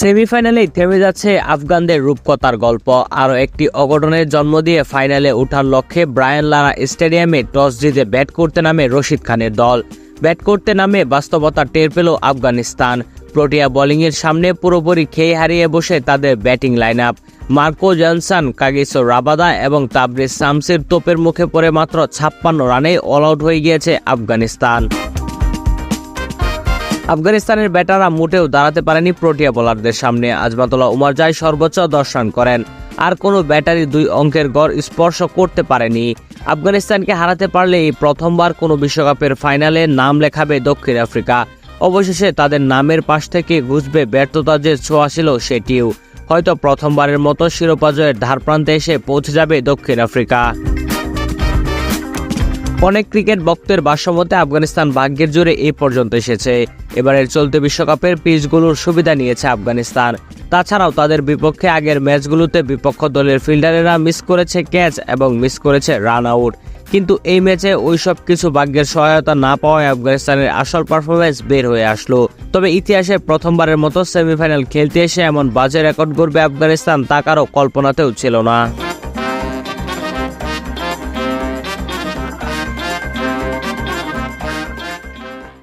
সেমিফাইনালেই থেমে যাচ্ছে আফগানদের রূপকথার গল্প। আরও একটি অঘটনের জন্ম দিয়ে ফাইনালে ওঠার লক্ষ্যে ব্রায়ান লারা স্টেডিয়ামে টস জিতে ব্যাট করতে নামে রশিদ খানের দল। ব্যাট করতে নামে বাস্তবতা টের পেল আফগানিস্তান। প্রোটিয়া বোলিংয়ের সামনে পুরোপুরি খেয়ে হারিয়ে বসে তাদের batting line up Marco Jansen, Kagiso Rabada এবং তাবরিজ শামসের তোপের মুখে পড়ে মাত্র ছাপ্পান্ন রানে অল আউট হয়ে গিয়েছে আফগানিস্তান। আফগানিস্তানের ব্যাটাররা মোটেও দাঁড়াতে পারেনি প্রোটিয়া বোলারদের সামনে। আজমাতুল্লাহ উমার জাই সর্বোচ্চ দশ রান করেন। আর কোনো ব্যাটারি দুই অঙ্কের গড় স্পর্শ করতে পারেনি। আফগানিস্তানকে হারাতে পারলে এই প্রথমবার কোনো বিশ্বকাপের ফাইনালে নাম লেখাবে দক্ষিণ আফ্রিকা। অবশেষে তাদের নামের পাশ থেকে ঘুষবে ব্যর্থতা যে ছোঁয়া ছিল সেটিও। হয়তো প্রথমবারের মতো শিরোপা জয়ের ধারপ্রান্তে এসে পৌঁছে যাবে দক্ষিণ আফ্রিকা। অনেক ক্রিকেট ভক্তের ভাষ্যমতে আফগানিস্তান ভাগ্যের জোরে এই পর্যন্ত এসেছে। এবারের চলতি বিশ্বকাপের পিচগুলোর সুবিধা নিয়েছে আফগানিস্তান। তাছাড়াও তাদের বিপক্ষে আগের ম্যাচগুলোতে বিপক্ষ দলের ফিল্ডারেরা মিস করেছে ক্যাচ এবং মিস করেছে রান আউট। কিন্তু এই ম্যাচে ওই সব কিছু ভাগ্যের সহায়তা না পাওয়ায় আফগানিস্তানের আসল পারফরমেন্স বের হয়ে আসলো। তবে ইতিহাসে প্রথমবারের মতো সেমিফাইনাল খেলতে এসে এমন বাজে রেকর্ড করবে আফগানিস্তান তা কারও কল্পনাতেও ছিল না।